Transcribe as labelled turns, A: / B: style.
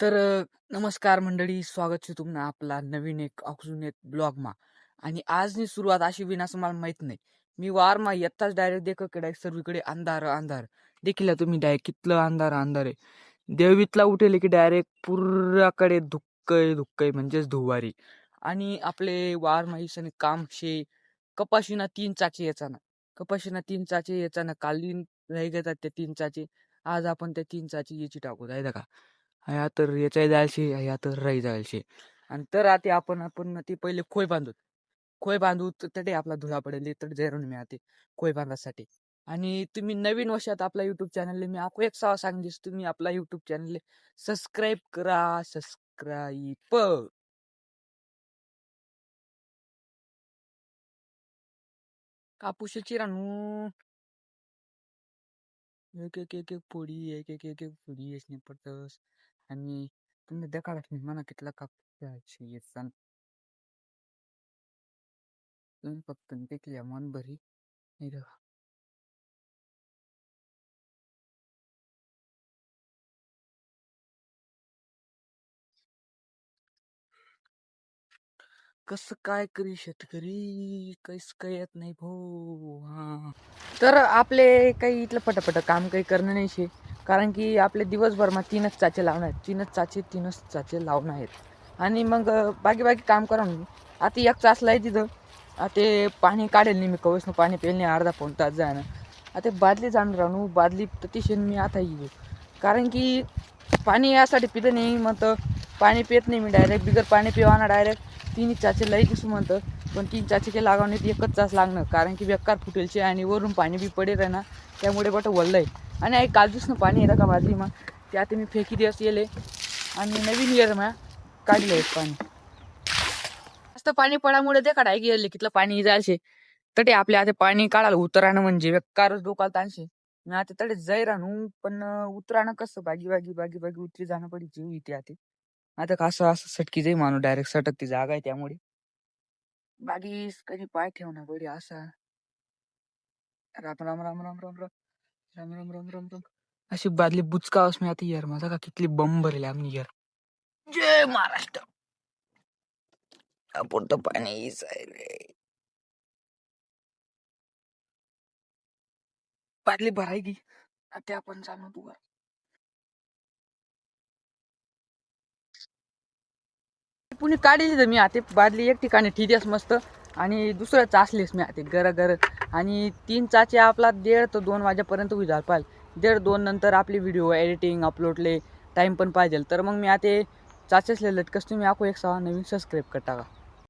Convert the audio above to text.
A: तर अ, नमस्कार मंडळी स्वागत छे तुम्हाला आपला नवीन एक अजून एक ब्लॉग मा. आणि आजनी सुरुवात अशी होईन असं मला माहीत नाही. मी वार मा येताच डायरेक्ट देख डायरेक्ट सर्वीकडे अंधार अंधार. देखील तुम्ही डायरेक्ट कितलं अंधार अंधार आहे. देवीतला उठेल की डायरेक्ट पुराकडे धुक्कय धुक्कय म्हणजेच धुवारी. आणि आपले वार माहीसने काम शे कपाशीना तीन चाचे याचा ना कपाशीना तीन चाचे याचा ना कालीन राही घेतात त्या तीन चाचे. आज आपण त्या तीन चाची याची टाकू. आहे का? ह्या तर याच्या जायचे ह्या तर राही जायचे आणि तर आता आपण आपण ते पहिले खोय बांधू खोय बांधू तर तडे आपला धुळा पडेल तर जरून मी आते खोय बांधासाठी. आणि तुम्ही नवीन वर्षात आपला युट्यूब चॅनल मी आपको एक सवा सांगलीस तुम्ही आपला युट्यूब चॅनल सबस्क्राईब करा सबस्क्राईब कापूसची रानू एक एक एक एक पोळी एक एक एक एक पोळी असणे पडतस. Они Ты не decadas mis manos que te la captura y están. तुम्ही फक्त ते की अमान बरी नाही राहा. कसं काय करी शेतकरी? काहीच काय येत नाही भाऊ हा. तर आपले काही इथलं पटापट काम काही करणं नाही शे. कारण की आपले दिवसभर मग तीनच चाचे लावणार आहेत. तीनच चाचे तीनच चाचे लावणार आहेत. आणि मग बाकी बाकी काम करा म्हणजे आता एक चासला आहे तिथं. आता पाणी काढेल नाही मी. कवच पाणी पेल नाही. अर्धा पाऊन तास जाणं आता बादली जाणार राहणू बादली ततिशेन मी आता येऊ. कारण की पाणी यासाठी पितं नाही. मग तर पाणी पित नाही मी डायरेक्ट बिगर पाणी पिवाना डायरेक्ट तीन चाचे लई दिसू म्हणतं पण तीन चाचे के लागावण्यात एकच तास लागणं. कारण की बेकार फुटेलचे आणि वरून पाणी बी पडेल आहे ना त्यामुळे बट वळलं आहे आणि आई काल दिसणं पाणी येतं का बाजली मग? ते आता मी फेकी दिवस येले. आणि नवीन इयर मग काढले आहेत पाणी. जास्त पाणी पडामुळे ते काढाय गेले कितलं पाणी जायचे. तटे आपल्या आता पाणी काढायला उतरानं म्हणजे बेकारच डोकाला ताणशे. मी आता तडे जाई राहणू पण उतराणं उतरानं कसं? बागी बागी बागी बागी उतरी जाणं पडी जीव इथे आता. आता का असं असं सटकी जाई माणूस डायरेक्ट सटकती जागा आहे त्यामुळे. बाकी कधी पाय ठेवणार बडी असा. राम राम राम राम राम राम. राम राम राम राम राम. अशी बादली बुचकावस मी आता यार माझा का कितली बम भरले आम्ही यार. जय महाराष्ट्र. आपण तर पाणी रे बादली भराय की आता आपण चालू तू पुणे काढली तर मी आते. बादली एक ठिकाणी ठिदेस मस्त. आणि दुसरं चासलीस मी आते गर गर. आणि तीन चाचे आपला दीड तर दोन वाजेपर्यंत उजार पाल दीड दोन नंतर आपली व्हिडिओ एडिटिंग अपलोडले टाईम पण पाहिजे तर मग मी आते चाचेसले लटकस तुम्ही आखो एक सहा नवीन सबस्क्राईब करता का